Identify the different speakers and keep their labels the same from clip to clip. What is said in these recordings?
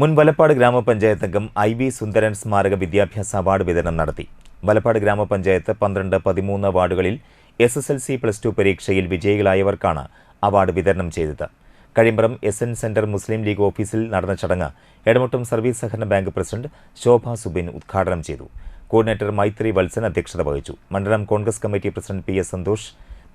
Speaker 1: മുൻ വലപ്പാട് ഗ്രാമപഞ്ചായത്ത് അംഗം ഐ വി സുന്ദരൻ സ്മാരക വിദ്യാഭ്യാസ അവാർഡ് വിതരണം നടത്തി. വലപ്പാട് ഗ്രാമപഞ്ചായത്ത് പന്ത്രണ്ട് പതിമൂന്ന് വാർഡുകളിൽ S S L C plus two പരീക്ഷയിൽ വിജയികളായവർക്കാണ് അവാർഡ് വിതരണം ചെയ്തത്. Kazhimbram S N centre Muslim League ഓഫീസിൽ നടന്ന ചടങ്ങ് എടമുട്ടം സർവീസ് സഹകരണ ബാങ്ക് പ്രസിഡന്റ് ശോഭ സുബിൻ ഉദ്ഘാടനം ചെയ്തു. കോർഡിനേറ്റർ മൈത്രി വത്സൻ അധ്യക്ഷത വഹിച്ചു. മണ്ഡലം Congress committee president P S Santhosh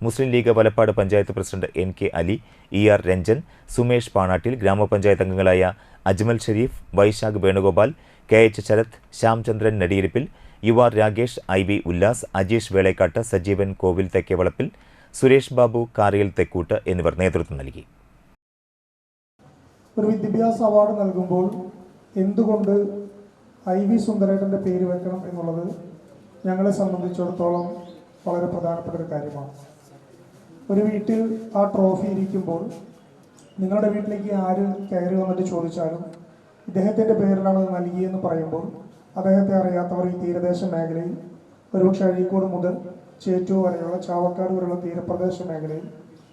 Speaker 1: Muslim League Valappad panchayat president N K Ali E R Ranjan Sumesh Panattil ഗ്രാമപഞ്ചായത്ത് അംഗങ്ങളായ Ajmal Sharif Vaishakh Venugopal K H Sarath Shyamchandran Nadiyirippil U R Ragesh I V Ullas Ajeesh Velekkatt Sajeevan Kovil Thekkevalappil Suresh Babu Kariyal Thekkoot എന്നിവർ നേതൃത്വം നൽകി.
Speaker 2: ഒരു വിദ്യാഭ്യാസ award നൽകുമ്പോൾ എന്തുകൊണ്ട് I V സുന്ദരേട്ടന്റെ പേര് വെക്കണം എന്നുള്ളത് ഞങ്ങളെ സംബന്ധിച്ചിടത്തോളം വളരെ പ്രധാനപ്പെട്ട ഒരു കാര്യമാണ്. ഒരു വീട്ടിൽ ആ ട്രോഫി ഇരിക്കുമ്പോൾ നിങ്ങളുടെ വീട്ടിലേക്ക് ആര് കയറി വന്നിട്ട് ചോദിച്ചാലും ഇദ്ദേഹത്തിന്റെ പേരിലാണ് നൽകിയെന്ന് പറയുമ്പോൾ അദ്ദേഹത്തെ അറിയാത്തവർ ഈ തീരദേശ മേഖലയിൽ ഒരുപക്ഷെ അഴീക്കോട് മുതൽ ചേറ്റൂർ വരെയുള്ള ചാവക്കാട് വരെയുള്ള തീരപ്രദേശ മേഖലയിൽ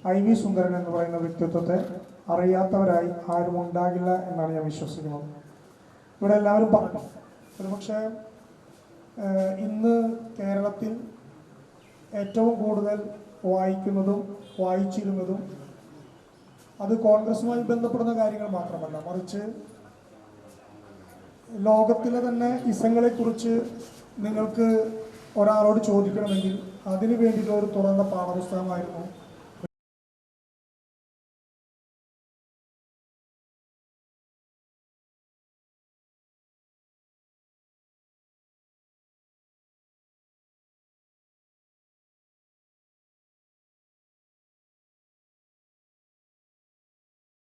Speaker 2: ഐ വി സുന്ദരൻ എന്ന് പറയുന്ന വ്യക്തിത്വത്തെ അറിയാത്തവരായി ആരും ഉണ്ടാകില്ല എന്നാണ് ഞാൻ വിശ്വസിക്കുന്നത്. ഇവിടെ എല്ലാവരും പറഞ്ഞു ഒരുപക്ഷെ ഇന്ന് കേരളത്തിൽ ഏറ്റവും കൂടുതൽ വായിക്കുന്നതും വായിച്ചിരുന്നതും അത് കോൺഗ്രസുമായി ബന്ധപ്പെടുന്ന കാര്യങ്ങൾ മാത്രമല്ല മറിച്ച് ലോകത്തിലെ തന്നെ ഇസങ്ങളെക്കുറിച്ച് നിങ്ങൾക്ക് ഒരാളോട് ചോദിക്കണമെങ്കിൽ അതിനു വേണ്ടിയിട്ടുള്ള ഒരു തുറന്ന പാഠപുസ്തകമായിരുന്നു